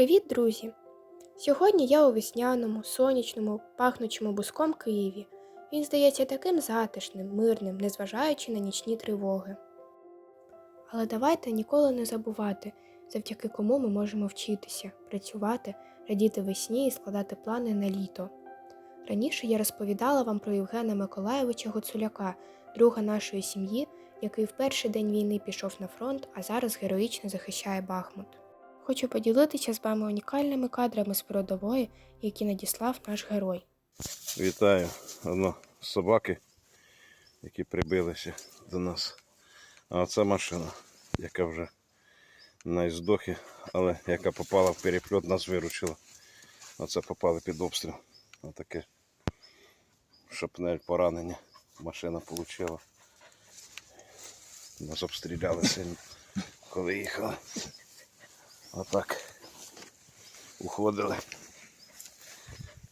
Привіт, друзі! Сьогодні я у весняному, сонячному, пахнучому буском Києві. Він здається таким затишним, мирним, незважаючи на нічні тривоги. Але давайте ніколи не забувати, завдяки кому ми можемо вчитися, працювати, радіти весні і складати плани на літо. Раніше я розповідала вам про Євгена Миколаєвича Гоцуляка, друга нашої сім'ї, який в перший день війни пішов на фронт, а зараз героїчно захищає Бахмут. Хочу поділитися з вами унікальними кадрами з передової, які надіслав наш герой. Вітаю одно собаки, які прибилися до нас. А оце машина, яка вже на іздохі, але яка попала в перепльот, нас виручила. Оце попали під обстріл. Отаке шапнель поранення. Машина отримала. Нас обстріляли сильно, коли їхали. Отак уходили.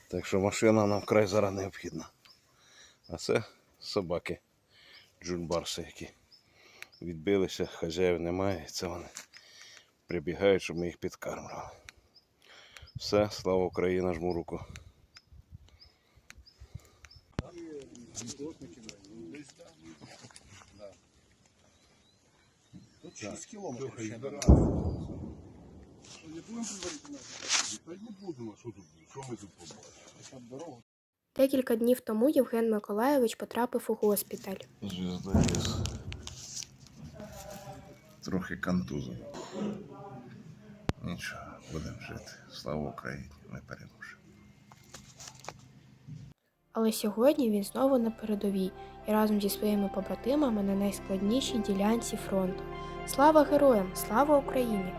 Так що машина нам вкрай зараз необхідна. А це собаки джульбарси, які відбилися, хазяїв немає, і це вони прибігають, щоб ми їх підкармлювали. Все, слава Україні, жму руку. Тут 6 кілометрів. Не будемо предварительно? Та й не будемо, що тут, що ми тут побачимо? Декілька днів тому Євген Миколаєвич потрапив у госпіталь. Трохи контузом. Нічого, будемо жити. Слава Україні, ми переможемо. Але сьогодні він знову на передовій і разом зі своїми побратимами на найскладнішій ділянці фронту. Слава героям! Слава Україні!